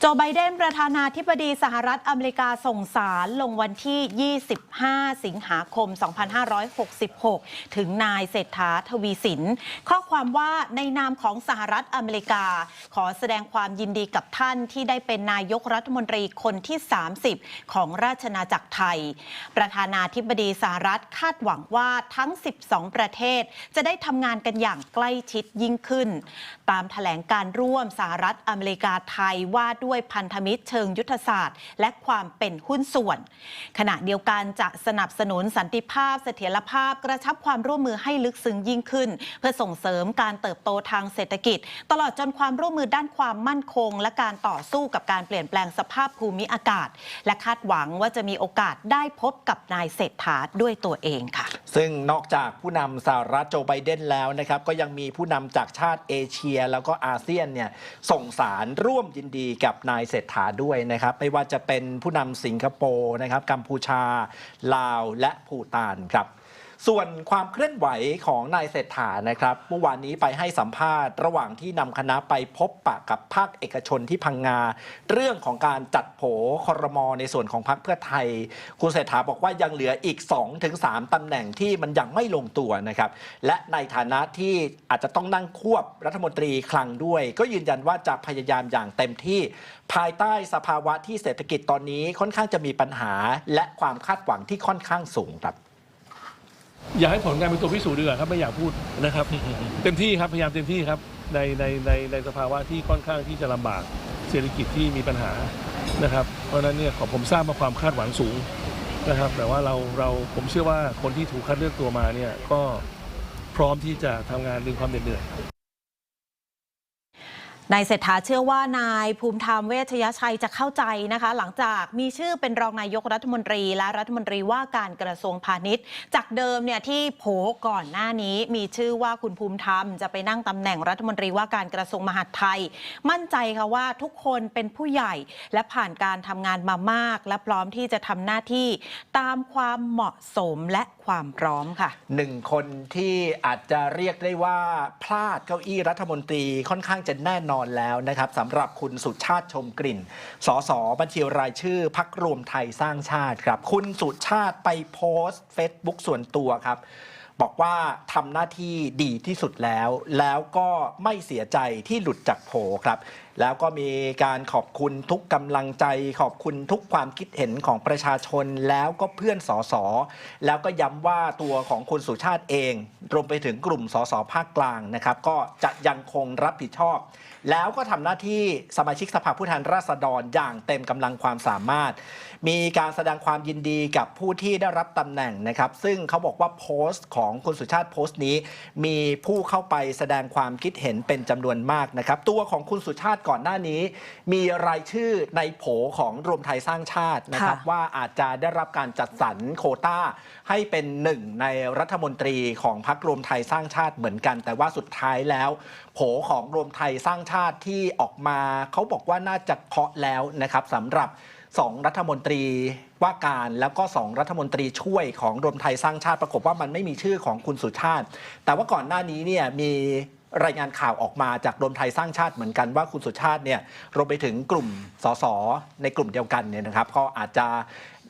โจไบเดนประธานาธิบดีสหรัฐอเมริกาส่งสารลงวันที่ 25 สิงหาคม 2566 ถึงนายเศรษฐาทวีสิน ข้อความว่าในนามของสหรัฐอเมริกา ขอแสดงความยินดีกับท่านที่ได้เป็นนายกรัฐมนตรีคนที่ 30 ของราชนาจักรไทย ประธานาธิบดีสหรัฐคาดหวังว่าทั้ง 12 ประเทศ จะได้ทำงานกันอย่างใกล้ชิดยิ่งขึ้น ตามแถลงการร่วมสหรัฐอเมริกาไทยว่าด้วย้วยพันธมิตรเชิงยุทธศาสตร์ และความเป็นหุ้นส่วน ขณะเดียวกันจะสนับสนุนสันติภาพ เสถียรภาพกระชับความร่วมมือให้ลึกซึ้งยิ่งขึ้น เพื่อส่งเสริมการเติบโตทางเศรษฐกิจ ตลอดจนความร่วมมือด้านความมั่นคง และการต่อสู้กับการเปลี่ยนแปลงสภาพภูมิอากาศ และคาดหวังว่าจะมีโอกาสได้พบกับนายเศรษฐาด้วยตัวเองค่ะ ซึ่งนอกจากผู้นำสหรัฐโจไบเดนแล้วนะครับก็ยังมีผู้นำจากชาติเอเชีย แล้วก็อาเซียนเนี่ยส่งสารร่วมยินดีกับนายเศรษฐาด้วยนะครับ ไม่ว่าจะเป็นผู้นำสิงคโปร์นะครับกัมพูชา ลาวและภูตานครับ ส่วนความเคลื่อนไหวของนายเศรษฐานะครับ เมื่อวานนี้ไปให้สัมภาษณ์ระหว่างที่นำคณะไปพบปะกับภาคเอกชนที่พังงา เรื่องของการจัดโผคอรมอในส่วนของพรรคเพื่อไทย คุณเศรษฐาบอกว่ายังเหลืออีก 2-3ตำแหน่งที่มันยังไม่ลงตัวนะครับ และในฐานะที่อาจจะต้องนั่งควบรัฐมนตรีคลังด้วย ก็ยืนยันว่าจะพยายามอย่างเต็มที่ ภายใต้สภาวะที่เศรษฐกิจตอนนี้ค่อนข้างจะมีปัญหา และความคาดหวังที่ค่อนข้างสูงครับ อยากให้ผลงานเป็นตัวพิสูจน์ดีกว่าครับไม่อยากพูดนะครับ เต็มที่ครับพยายามเต็มที่ครับในในในในสภาวะที่ค่อนข้างที่จะลำบากเศรษฐกิจที่มีปัญหานะครับ เพราะฉะนั้นเนี่ยขอผมทราบมาความคาดหวังสูงนะครับ แต่ว่าเราเราผมเชื่อว่าคนที่ถูกคัดเลือกตัวมาเนี่ยก็พร้อมที่จะทำงานดึงความเหน็ดเหนื่อย นายเศรษฐาเชื่อว่านายภูมิธรรมเวชยชัยจะเข้าใจนะคะ หลังจากมีชื่อเป็นรองนายกรัฐมนตรีและรัฐมนตรีว่าการกระทรวงพาณิชย์ จากเดิมเนี่ยที่โผก่อนหน้านี้มีชื่อว่าคุณภูมิธรรมจะไปนั่งตำแหน่งรัฐมนตรีว่าการกระทรวงมหาดไทย มั่นใจค่ะว่าทุกคนเป็นผู้ใหญ่และผ่านการทำงานมามาก และพร้อมที่จะทำหน้าที่ตามความเหมาะสมและความพร้อมค่ะหนึ่งคนที่อาจจะเรียกได้ว่าพลาดเก้าอี้รัฐมนตรีค่อนข้างจะแน่นอนอนแล้วนะครับสำหรับคุณสุชาติชมกลิ่น สสบัญชีรายชื่อพักรวมไทยสร้างชาติครับ คุณสุชาติไปโพสต์ Facebook ส่วนตัวครับ บอกว่าทำหน้าที่ดีที่สุดแล้ว แล้วก็ไม่เสียใจที่หลุดจากโผครับ แล้วก็มีการขอบคุณทุกกำลังใจ ขอบคุณทุกความคิดเห็นของประชาชนแล้วก็เพื่อนสสแล้วก็ย้ำว่าตัวของคุณสุชาติเอง รวมไปถึงกลุ่มสสภาคกลางนะครับ ก็จะยังคงรับผิดชอบ แล้วก็ทำหน้าที่สมาชิกสภาผู้แทนราษฎรอย่างเต็มกำลังความสามารถ มีการแสดงความยินดีกับผู้ที่ได้รับตำแหน่งนะครับ ซึ่งเขาบอกว่าโพสต์ของคุณสุชาติโพสต์นี้ มีผู้เข้าไปแสดงความคิดเห็นเป็นจำนวนมากนะครับ ตัวของคุณสุชาติก่อนหน้านี้ มีรายชื่อในโผของรวมไทยสร้างชาตินะครับค่ะว่าอาจจะได้รับการจัดสรรโควต้า ให้เป็นหนึ่งในรัฐมนตรีของพรรครวมไทยสร้างชาติเหมือนกัน แต่ว่าสุดท้ายแล้ว โผของรวมไทยสร้างชาติที่ออกมาเขาบอกว่าน่าจะเคาะแล้วนะครับสำหรับสองรัฐมนตรีว่าการแล้วก็สองรัฐมนตรีช่วยของรวมไทยสร้างชาติปรากฏว่ามันไม่มีชื่อของคุณสุชาติ แต่ว่าก่อนหน้านี้เนี่ยมี รายงานข่าวออกมาจากรวมไทยสร้างชาติเหมือนกันว่าคุณสุชาติเนี่ยรวมไปถึงกลุ่มสสในกลุ่มเดียวกันเนี่ยนะครับ ก็อาจจะ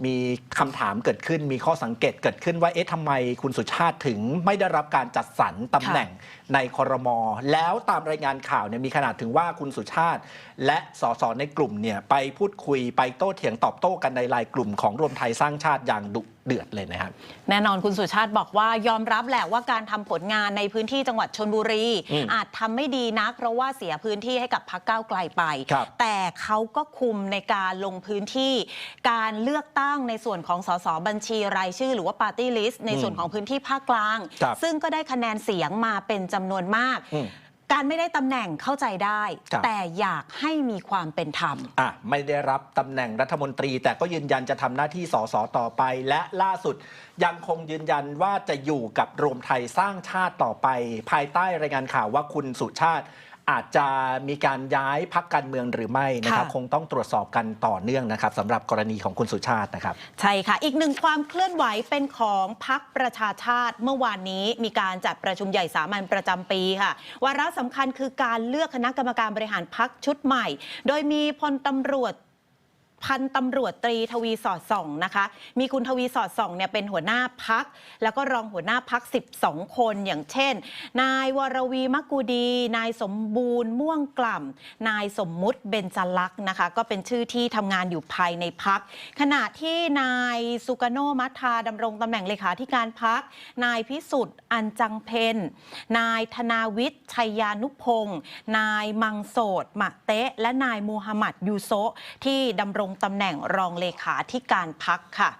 มีคำถามเกิดขึ้นมีข้อสังเกตเกิดขึ้นว่าเอ๊ะทำไมคุณสุชาติถึงไม่ได้รับการจัดสรรตำแหน่งในคอรมอแล้วตามรายงานข่าวเนี่ยมีขนาดถึงว่าคุณสุชาติ และสสในกลุ่มเนี่ยไปพูดคุยไปโต้เถียงตอบโต้กันในลน์กลุ่มของรวมไทยสร้างชาติอย่างดุ เดือดเลยนะครับ แน่นอนคุณสุชาติบอกว่ายอมรับแหละว่าการทำผลงานในพื้นที่จังหวัดชนบุรีอืมอาจทำไม่ดีนัก เพราะว่าเสียพื้นที่ให้กับพรรคก้าวไกลไปครับแต่เขาก็คุมในการลงพื้นที่ การเลือกตั้งในส่วนของสสบัญชีรายชื่อ หรือว่าปาร์ตี้ลิสต์ในส่วนของพื้นที่ภาคกลางครับซึ่งก็ได้คะแนนเสียงมาเป็นจำนวนมากอืม การไม่ได้ตำแหน่งเข้าใจได้ครับแต่อยากให้มีความเป็นธรรมอะไม่ได้รับตำแหน่งรัฐมนตรี แต่ก็ยืนยันจะทำหน้าที่สสต่อไป และล่าสุดยังคงยืนยันว่าจะอยู่กับรวมไทยสร้างชาติต่อไป ภายใต้รายงานข่าวว่าคุณสุชาติ อาจจะมีการย้ายพักการเมืองหรือไม่นะครับค่ะคงต้องตรวจสอบกันต่อเนื่องนะครับสำหรับกรณีของคุณสุชาตินะครับ ใช่ค่ะ อีกหนึ่งความเคลื่อนไหวเป็นของพักประชาชาติเมื่อวานนี้มีการจัดประชุมใหญ่สามัญประจำปีค่ะวาระสำคัญคือการเลือกคณะกรรมการบริหารพักชุดใหม่ โดยมีพลตำรวจ พันตำรวจตรีทวีสอดส่องนะคะ มีคุณทวีสอดส่องเนี่ยเป็นหัวหน้าพัก แล้วก็รองหัวหน้าพัก 12 คนอย่างเช่น นายวรวีมกูดี นายสมบูรณ์ม่วงกล่ำนายสมมุติเบญจลักษณ์นะคะ ก็เป็นชื่อที่ทำงานอยู่ภายในพัก ขณะที่นายสุกโนมัทาดำรงตำแหน่งเลขาธิการพัก นายพิสุทธิ์อันจังเพนนายธนาวิทย์ชัยยานุพงศ์นายมังโสดมะเตะ และนายมูฮัมหมัดยูโซที่ดำรงตำแหน่งรองเลขาธิการพักค่ะ